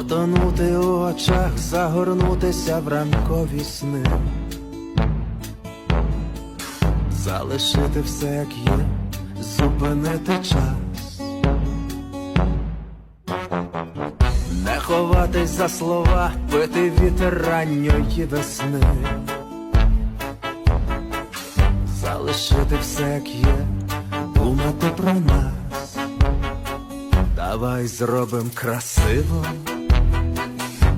Потонути у очах, загорнутися в ранкові сни, залишити все як є, зупинити час, не ховатись за слова, пити вітер ранньої весни, залишити все як є, думати про нас. Давай зробим красиво,